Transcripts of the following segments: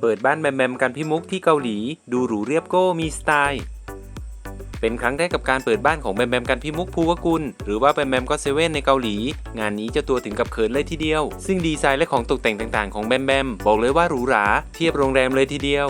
เปิดบ้านแบมแบมกันพิมุกที่เกาหลี ดูหรูเรียบโก้มีสไตล์ เป็นครั้งแรกกับการเปิดบ้านของแบมแบมกันพิมุกภูวกุล หรือว่าแบมแบมก็เซเว่นในเกาหลี งานนี้เจ้าตัวถึงกับเขินเลยทีเดียว ซึ่งดีไซน์และของตกแต่งต่างๆของแบมแบมบอกเลยว่าหรูหราเทียบโรงแรมเลยทีเดียว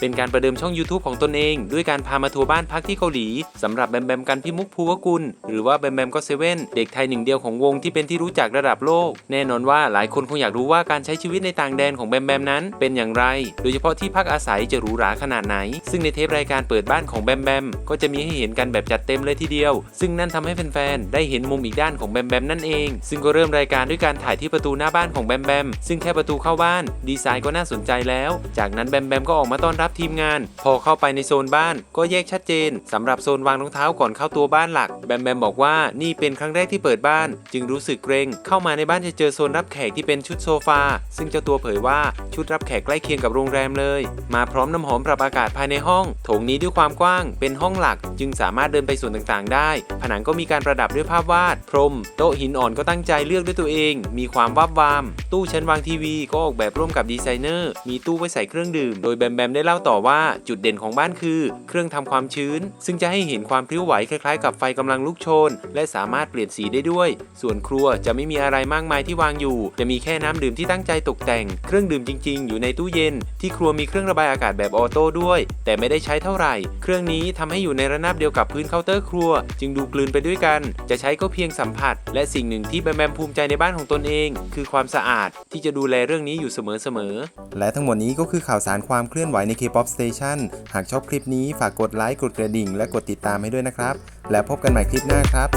เป็นการประเดิมช่อง YouTube ของตนเอง ด้วยการพามาทัวร์บ้านพักที่เกาหลีสำหรับแบมแบมกันพิมุกภูวกุล หรือว่าแบมแบมก็เซเว่นเด็กไทยหนึ่งเดียวของวงที่เป็นที่รู้จักระดับโลก แน่นอนว่าหลายคนคงอยากรู้ว่าการใช้ชีวิตในต่างแดนของแบมแบมนั้น เป็นอย่างไร โดยเฉพาะที่พักอาศัยจะหรูหราขนาดไหน ซึ่งในเทปรายการเปิดบ้านของแบมแบมก็จะมีให้เห็นกันแบบจัดเต็มเลยทีเดียว ซึ่งนั่นทำให้แฟนๆได้เห็นมุมอีกด้านของแบมแบมนั่นเอง ซึ่งก็เริ่มรายการด้วยการถ่ายที่ประตูหน้าบ้านของแบมแบมซึ่งแค่ประตูเข้าบ้าน ดีไซน์ก็น่าสนใจแล้ว จากนั้นแบมแบมก็ออกมาต้อนรับทีมงาน พอเข้าไปในโซนบ้านก็แยกชัดเจนสำหรับโซนวางรองเท้าก่อนเข้าตัวบ้านหลักแบมแบมบอกว่านี่เป็นครั้งแรกที่เปิดบ้าน จึงรู้สึกเกรงเข้ามาในบ้านจะเจอโซนรับแขกที่เป็นชุดโซฟาซึ่งเจ้าตัวเผยว่าชุดรับแขกใกล้เคียงกับโรงแรมเลย มาพร้อมน้ำหอมปรับอากาศภายในห้อง โถงนี้ด้วยความกว้าง เป็นห้องหลัก จึงสามารถเดินไปส่วนต่างๆ ได้ ผนังก็มีการประดับด้วยภาพวาด พรม โต๊ะหินอ่อนก็ตั้งใจเลือกด้วยตัวเอง มีความวับวาม ตู้ชั้นวางทีวีก็ออกแบบร่วมกับดีไซเนอร์ มีตู้ไว้ใส่เครื่องดื่ม โดยแบมแบมได้เล่าาต่อว่าจุดเด่นของบ้านคือ เครื่องทำความชื้น ซึ่งจะให้เห็นความพลิ้วไหวคล้ายๆ กับไฟกำลังลุกโชน และสามารถเปลี่ยนสีได้ด้วย ส่วนครัวจะไม่มีอะไรมากมายที่วางอยู่ จะมีแค่น้ำดื่มที่ตั้งใจตกแต่ง เครื่องดื่มจริง ๆ อยู่ในตู้เย็น ที่ครัวมีเครื่องระบายอากาศแบบออโต้ด้วย แต่ไม่ได้ใช้เท่าไหร่ เครื่องนี้ทำให้อยู่ในระนาบเดียวกับพื้นเคาน์เตอร์ครัว จึงดูกลืนไปด้วยกัน จะใช้ก็เพียงสัมผัส และสิ่งหนึ่งที่แบมแบมภูมิใจในบ้านของตนเอง คือความสะอาดที่จะดูแลเรื่องนี้อยู่เสมอๆและทั้งหมดนี้ก็คือข่าวสารความเคลื่อนไหวใน K-POP Station หากชอบคลิปนี้ฝากกดไลค์กดกระดิ่ง และกดติดตามให้ด้วยนะครับ แล้วพบกันใหม่คลิปหน้าครับ